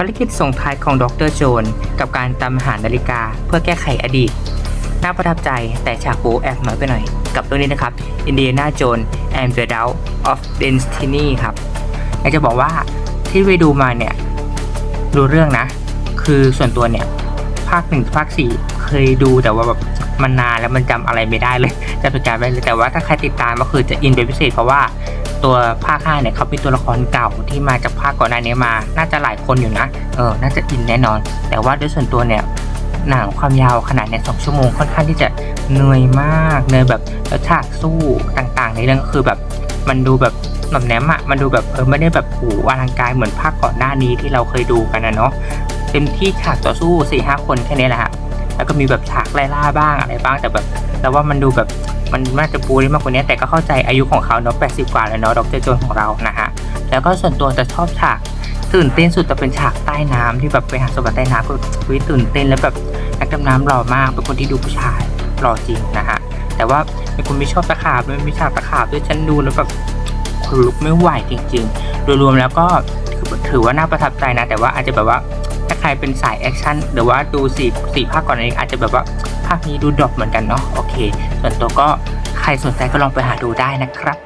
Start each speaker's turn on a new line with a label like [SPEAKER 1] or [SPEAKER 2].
[SPEAKER 1] ภารกิจส่งท้ายของดรโจนกับการตามหานาฬิกาเพื่อแก้ไขอดีต น่าประทับใจแต่ฉากโป๊แอบน้อยไปหน่อย กับเรื่องนี้นะครับ Indiana Jones and the Dial of Destiny ครับอยากจะบอกว่าที่ไปดูมาเนี่ยรู้เรื่องนะ คือส่วนตัวเนี่ย ภาคหนึ่งภาคสี่เคยดูแต่ว่าแบบมันนานแล้วมันจำอะไรไม่ได้เลยจำตัวการไม่ได้เลยแต่ว่าถ้าใครติดตามก็คือจะอินเป็นพิเศษเพราะว่า ตัวภาคห้เนี่ยเขาเป็นตัวละครเก่าที่มาจากภาคก่อนหน้านี้มา น่าจะหลายคนอยู่นะ เออ น่าจะอินแน่นอน แต่ว่าด้วยส่วนตัวเนี่ยหนังความยาวขนาดในสองชั่วโมงค่อนข้างที่จะเหนื่อยมากเหนื่อยแบบแล้วฉากสู้ต่างๆ ในเรื่องก็คือแบบมันดูแบบหน่อมแนมอะมันดูแบบเออไม่ได้แบบโอ้โหอลังการเหมือนภาคก่อนหน้านี้ที่เราเคยดูกันนะเนาะเต็มที่ฉากต่อสู้สี่ห้าคนแค่นี้แหละฮะแล้วก็มีแบบฉากไล่ล่าบ้างอะไรบ้างแต่แบบแต่ว่ามันดูแบบ มันน่าจะปูได้มากกว่านี้แต่ก็เข้าใจอายุของเขาเนาะแปดสิบกว่าแล้วเนาะดรโจนของเรานะฮะแล้วก็ส่วนตัวจะชอบฉากตื่นเต้นสุดจะเป็นฉากใต้น้ำที่แบบไปหาสมบัติใต้น้ำก็อุ๊ยตื่นเต้นแล้วแบบนักดำน้ำหล่อมากเป็นคนที่ดูผู้ชายหล่อจริงนะฮะแต่ว่าเป็นคนไม่ชอบตะขาบด้วยไม่ชอบตะขาบด้วยฉันดูแล้วแบบขนลุกไม่ไหวจริง ๆ โดยรวมแล้วก็ถือว่าน่าประทับใจนะ แต่ว่าอาจจะแบบว่า ใครเป็นสายแอคชั่นหรือว่าดูสี่สี่ภาคก่อนนี้อาจจะแบบว่าภาคนี้ดูดรอปเหมือนกันเนาะโอเค ส่วนตัวก็ใครสนใจก็ลองไปหาดูได้นะครับ